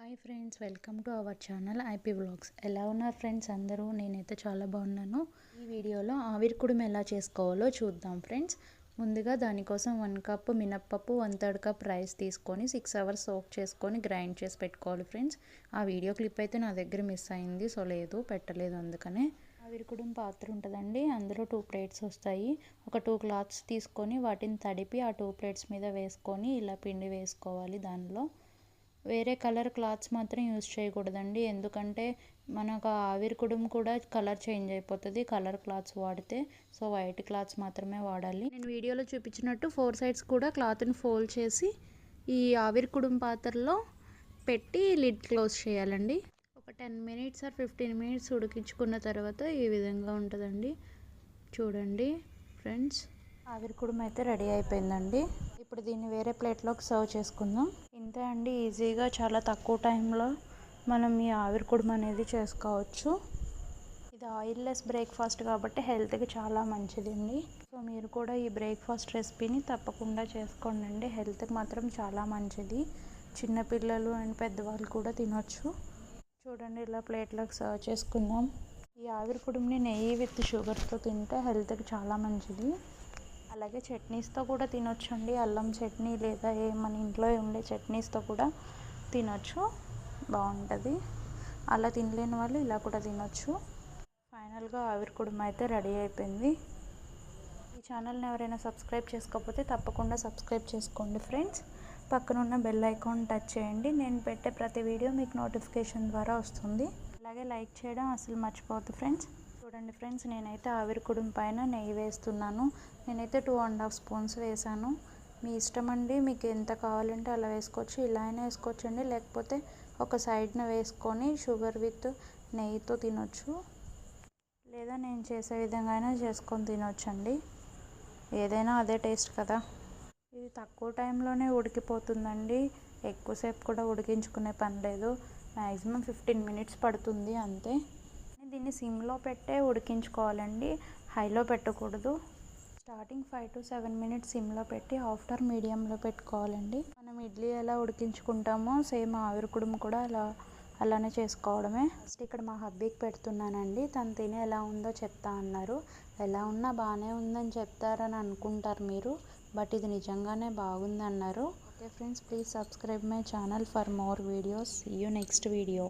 Hi friends welcome to our channel IP blogs ఎలా ఉన్నారు friends అందరూ? నేనైతే చాలా బాగున్నాను. ఈ వీడియోలో ఆవిరి కుడుము ఎలా చేసుకోవాలో చూద్దాం ఫ్రెండ్స్. ముందుగా దానికోసం వన్ కప్ మినప్పప్పు వన్ థర్డ్ కప్ రైస్ తీసుకొని సిక్స్ అవర్స్ సోక్ చేసుకొని గ్రైండ్ చేసి పెట్టుకోవాలి ఫ్రెండ్స్. ఆ వీడియో క్లిప్ అయితే నా దగ్గర మిస్ అయింది సో లేదు పెట్టలేదు అందుకనే. ఆవిరి పాత్ర ఉంటుందండి అందులో టూ ప్లేట్స్ వస్తాయి. ఒక టూ క్లాత్స్ తీసుకొని వాటిని తడిపి ఆ టూ ప్లేట్స్ మీద వేసుకొని ఇలా పిండి వేసుకోవాలి దానిలో. వేరే కలర్ క్లాత్స్ మాత్రం యూజ్ చేయకూడదండి. ఎందుకంటే మనకు ఆవిరి కుడుము కూడా కలర్ చేంజ్ అయిపోతుంది. కలర్ క్లాత్స్ వాడితే సో వైట్ క్లాత్స్ మాత్రమే వాడాలి. నేను వీడియోలో చూపించినట్టు ఫోర్ సైడ్స్ కూడా క్లాత్ని ఫోల్డ్ చేసి ఈ ఆవిరి కుడుము పాత్రలో పెట్టి లిడ్ క్లోజ్ చేయాలండి. ఒక ten minutes or fifteen minutes ఉడికించుకున్న తర్వాత ఈ విధంగా ఉంటుందండి. చూడండి ఫ్రెండ్స్. ఆవిరి కుడుము అయితే రెడీ అయిపోయిందండి. ఇప్పుడు దీన్ని వేరే ప్లేట్లోకి సర్వ్ చేసుకుందాం. అంతే అండి ఈజీగా చాలా తక్కువ టైంలో మనం ఈ ఆవిరి కుడుము అనేది చేసుకోవచ్చు. ఇది ఆయిల్లెస్ బ్రేక్ఫాస్ట్ కాబట్టి హెల్త్కి చాలా మంచిదండి. సో మీరు కూడా ఈ బ్రేక్ఫాస్ట్ రెసిపీని తప్పకుండా చేసుకోండి అండి. హెల్త్కి మాత్రం చాలా మంచిది. చిన్నపిల్లలు అండ్ పెద్దవాళ్ళు కూడా తినొచ్చు. చూడండి ఇలా ప్లేట్లోకి సర్వ్ చేసుకుందాం. ఈ ఆవిరి కుడుముని నెయ్యి విత్ షుగర్తో తింటే హెల్త్కి చాలా మంచిది. అలాగే చట్నీస్తో కూడా తినొచ్చండి. అల్లం చట్నీ లేదా ఏ మన ఇంట్లో ఉండే చట్నీస్తో కూడా తినొచ్చు. బాగుంటుంది అలా తినలేని వాళ్ళు ఇలా కూడా తినొచ్చు. ఫైనల్గా ఆవిరి కుడుమ అయితే రెడీ అయిపోయింది. ఈ ఛానల్ని ఎవరైనా సబ్స్క్రైబ్ చేసుకోకపోతే తప్పకుండా సబ్స్క్రైబ్ చేసుకోండి ఫ్రెండ్స్. పక్కన ఉన్న బెల్ ఐకాన్ టచ్ చేయండి. నేను పెట్టే ప్రతి వీడియో మీకు నోటిఫికేషన్ ద్వారా వస్తుంది. అలాగే లైక్ చేయడం అసలు మర్చిపోవద్దు ఫ్రెండ్స్. చూడండి ఫ్రెండ్స్ నేనైతే ఆవిరి కుడుం పైన నెయ్యి వేస్తున్నాను. నేనైతే టూ అండ్ హాఫ్ స్పూన్స్ వేసాను మీ ఇష్టం అండి మీకు ఎంత కావాలంటే అలా వేసుకోవచ్చు ఇలా అయినా వేసుకోవచ్చు అండి. లేకపోతే ఒక సైడ్న వేసుకొని షుగర్ విత్ నెయ్యితో తినొచ్చు. లేదా నేను చేసే విధంగా అయినా చేసుకొని తినొచ్చండి ఏదైనా అదే టేస్ట్ కదా. ఇది తక్కువ టైంలోనే ఉడికిపోతుందండి. ఎక్కువసేపు కూడా ఉడికించుకునే పని లేదు. మ్యాక్సిమం ఫిఫ్టీన్ మినిట్స్ పడుతుంది అంతే. దీన్ని సిమ్లో పెట్టే ఉడికించుకోవాలండి. హైలో పెట్టకూడదు. Starting five to seven minutes సిమ్లో పెట్టి ఆఫ్టర్ మీడియంలో పెట్టుకోవాలండి. మనం ఇడ్లీ ఎలా ఉడికించుకుంటామో సేమ్ ఆవిరికుడుము కూడా అలా అలానే చేసుకోవడమే. ఫస్ట్ ఇక్కడ మా హబ్బీకి పెడుతున్నానండి. తను తిని ఎలా ఉందో చెప్తా అన్నారు. ఎలా ఉన్నా బాగానే ఉందని చెప్తారని అనుకుంటారు మీరు బట్ ఇది నిజంగానే బాగుంది అన్నారు okay friends please subscribe my channel for more videos. You next video